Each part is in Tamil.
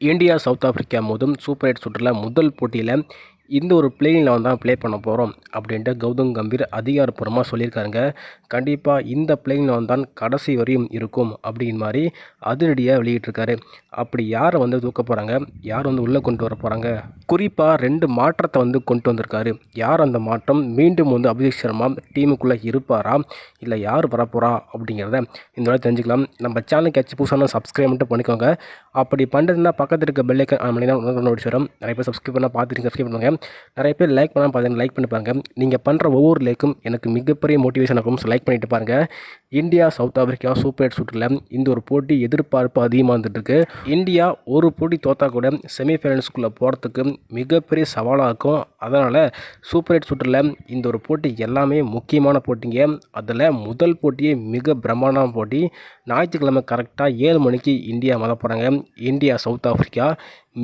இந்தியா சவுத் ஆஃப்ரிக்கா மோதும் சூப்பர் எயிட் சுற்றில் முதல் போட்டியில் இந்த ஒரு பிளேயிங்கில் வந்து தான் ப்ளே பண்ண போகிறோம் அப்படின்ட்டு கௌதம் கம்பீர் அதிகாரப்பூர்வமாக சொல்லியிருக்காருங்க. கண்டிப்பாக இந்த பிளேயிங்கில் வந்து தான் கடைசி வரையும் இருக்கும் அப்படின் மாதிரி அதிரடியாக வெளியிட்டிருக்காரு. அப்படி யாரை வந்து தூக்க போகிறாங்க யார் வந்து உள்ளே கொண்டு வர போகிறாங்க குறிப்பாக ரெண்டு மாற்றத்தை வந்து கொண்டு வந்திருக்காரு. யார் அந்த மாற்றம்? மீண்டும் வந்து அபிஷேக் சர்மா டீமுக்குள்ளே இருப்பாரா? இல்லை யார் வரப்போகிறா அப்படிங்கிறத இந்த வேலை தெரிஞ்சுக்கலாம். நம்ம சேனலுக்கு ஏதாச்சும் புதுசான சப்ஸ்கிரைப் மட்டும் பண்ணிக்கோங்க. அப்படி பண்ணுறதுனா பக்கத்தில் இருக்க பெல்லைக்கன் மணி பண்ணி தான் நோட்டிஸ் வரும். நிறைய பேர் சப்ஸ்கிரைப் பண்ணால் பார்த்துட்டு சப்ஸ்கிரைப் பண்ணுவாங்க நிறைய பேர் லைக் பண்ணால் பார்த்தீங்கன்னா லைக் பண்ணி பாருங்கள் நீங்கள் பண்ணுற ஒவ்வொரு லைக்கும் எனக்கு மிகப்பெரிய மோட்டிவேஷன் இருக்கும் லைக் பண்ணிட்டு பாருங்கள் India South Africa super eight சுற்றில் இந்த ஒரு போட்டி எதிர்பார்ப்பு அதிகமாக வந்துட்டுருக்கு இந்தியா ஒரு போட்டி தோத்தா கூட செமிஃபைனல்ஸ்குள்ளே போகிறதுக்கு மிகப்பெரிய சவாலாக இருக்கும். அதனால் சூப்பர் எட் சுற்றில் இந்த ஒரு போட்டி எல்லாமே முக்கியமான போட்டிங்க. அதில் முதல் போட்டியே மிக பிரம்மாண்டமான போட்டி. ஞாயிற்றுக்கிழமை கரெக்டாக ஏழு மணிக்கு இந்தியா மத போகிறாங்க இந்தியா சவுத் ஆஃப்ரிக்கா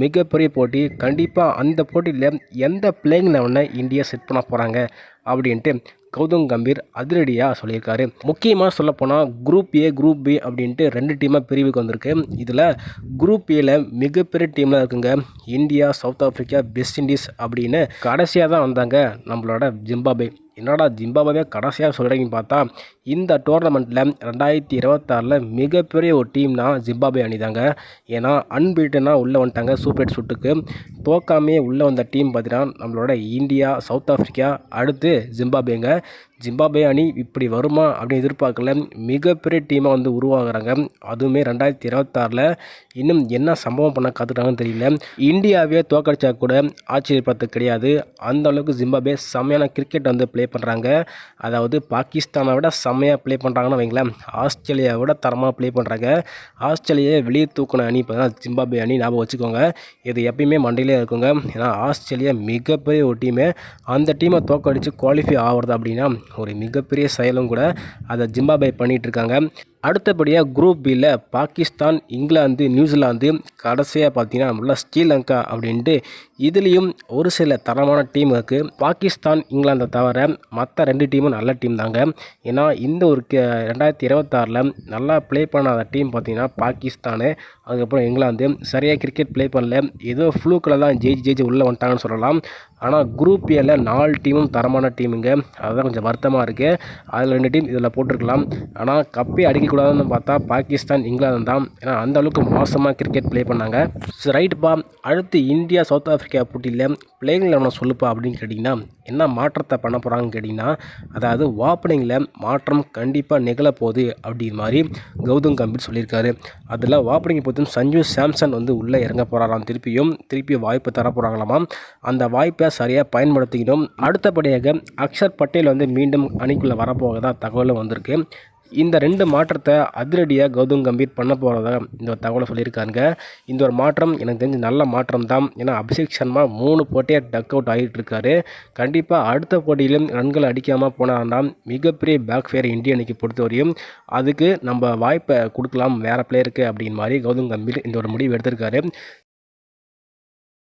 மிகப்பெரிய போட்டி. கண்டிப்பாக அந்த போட்டியில் எந்த பிளேயிங் லெவனை இந்தியா செட் பண்ண போகிறாங்க அப்படின்ட்டு கௌதம் கம்பீர் அதிரடியாக சொல்லியிருக்காரு. முக்கியமாக சொல்லப்போனால் குரூப் ஏ குரூப் பி அப்படின்ட்டு ரெண்டு டீமாக பிரிவுக்கு வந்திருக்கு. இதில் குரூப் ஏல மிகப்பெரிய டீமில் இருக்குங்க. India South Africa West Indies அப்படின்னு கடைசியாக தான் வந்தாங்க நம்மளோட ஜிம்பாபே. என்னடா ஜிம்பாபே கடைசியாக சொல்கிறீங்கன்னு பார்த்தா இந்த டோர்னமெண்ட்டில் ரெண்டாயிரத்தி இருபத்தாறில் மிகப்பெரிய ஒரு டீம்னா ஜிம்பாபே அணி தாங்க ஏன்னா அன்பீட்டனாக உள்ளே வந்துட்டாங்க சூப்பர் எட் சுட்டுக்கு தோக்காமே உள்ளே வந்த டீம் பார்த்தீங்கன்னா நம்மளோட இந்தியா சவுத் ஆஃப்ரிக்கா அடுத்து ஜிம்பாபேங்க ஜிம்பாபே அணி இப்படி வருமா அப்படின்னு எதிர்பார்க்கல. மிகப்பெரிய டீமாக வந்து உருவாகிறாங்க. அதுவுமே ரெண்டாயிரத்தி இருபத்தாறில் இன்னும் என்ன சம்பவம் பண்ண காத்துட்டாங்கன்னு தெரியல. இந்தியாவே தோக்கடிச்சா கூட ஆச்சரியப்படுறது கிடையாது. அந்த அளவுக்கு ஜிம்பாபே செம்மையான கிரிக்கெட் வந்து ப்ளே பண்ணுறாங்க அதாவது பாகிஸ்தானை விட செம்மையாக ப்ளே பண்ணுறாங்கன்னு வைங்களேன். ஆஸ்திரேலியாவை விட தரமாக ப்ளே பண்ணுறாங்க ஆஸ்திரேலியா வெளியே தூக்கின அணி பார்த்தீங்கன்னா ஜிம்பாபே அணி ஞாபகம் வச்சுக்கோங்க. இது எப்பயுமே மண்டையிலே இருக்குங்க. ஏன்னா ஆஸ்திரேலியா மிகப்பெரிய ஒரு டீமு அந்த டீமை தோக்கடிச்சு குவாலிஃபை ஆகிறது அப்படின்னா ஒரு மிகப்பெரிய செயலும் கூட அதை ஜிம்பாபே பண்ணிகிட்ருக்காங்க அடுத்தபடியாக குரூப் பியில் பாகிஸ்தான் இங்கிலாந்து நியூசிலாந்து கடைசியாக பார்த்தீங்கன்னா நம்மள ஸ்ரீலங்கா அப்படின்ட்டு இதுலேயும் ஒரு சில தரமான டீம் இருக்குது பாகிஸ்தான் இங்கிலாந்தை தவிர மற்ற ரெண்டு டீமும் நல்ல டீம் தாங்க. ஏன்னா இந்த ஒரு ரெண்டாயிரத்தி இருபத்தாறில் நல்லா ப்ளே பண்ணாத டீம் பார்த்திங்கன்னா பாகிஸ்தானு. அதுக்கப்புறம் இங்கிலாந்து. சரியாக கிரிக்கெட் ப்ளே பண்ணல. ஏதோ ஃப்ளூக்கில் தான் ஜெயிச்சு ஜெயிச்சு உள்ளே வந்துட்டாங்கன்னு சொல்லலாம். ஆனால் குரூப் ஏல நாலு டீமும் தரமான டீமுங்க அதுதான் கொஞ்சம் வருத்தமாக இருக்குது அதில் ரெண்டு டீம் இதில் போட்டிருக்கலாம். ஆனால் கப்பே அடிக்கக்கூடாதுன்னு பார்த்தா பாகிஸ்தான் இங்கிலாந்து தான். ஏன்னா அந்த அளவுக்கு மோசமாக கிரிக்கெட் ப்ளே பண்ணாங்க. ரைட்டுப்பா அடுத்து இந்தியா சவுத் ஆஃப்ரிக்கா போட்டியில் பிளேயிங் லெவனை சொல்லுப்பா அப்படின்னு கேட்டிங்கன்னா என்ன மாற்றத்தை பண்ண போகிறாங்கன்னு கேட்டிங்கன்னா அதாவது ஓப்பனிங்கில் மாற்றம் கண்டிப்பாக நிகழப்போகுது அப்படிங்கிற மாதிரி கௌதம் கம்பீர் சொல்லியிருக்காரு. அதில் ஓப்பனிங் பொறுத்தும் சஞ்சு சாம்சன் வந்து உள்ளே இறங்க போகிறாராம் திருப்பியும் திருப்பி வாய்ப்பு தர போகிறாங்களாமாம் அந்த வாய்ப்பை சரியாக பயன்படுத்திக்கணும் அடுத்தபடியாக அக்ஷர் பட்டேல் வந்து மீண்டும் அணிக்குள்ளே வரப்போகிறதா தகவலும் வந்திருக்கு. இந்த ரெண்டு மாற்றத்தை அதிரடியாக கௌதம் கம்பீர் பண்ண போகிறதா இந்த ஒரு தகவலை சொல்லியிருக்காங்க. இந்த ஒரு மாற்றம் எனக்கு தெரிஞ்சு நல்ல மாற்றம் தான். ஏன்னா அபிஷேக் சர்மா மூணு போட்டியாக டக் அவுட் ஆகிட்டு இருக்காரு. கண்டிப்பாக அடுத்த போட்டியிலும் ரன்கள் அடிக்காமல் போனால்னா மிகப்பெரிய பேக் ஃபேர் இந்திய அணிக்கு பொறுத்தவரையும் அதுக்கு நம்ம வாய்ப்பை கொடுக்கலாம். வேறு பிளேயருக்கு அப்படின்னு மாதிரி கௌதம் கம்பீர் இந்த ஒரு முடிவு எடுத்திருக்காரு.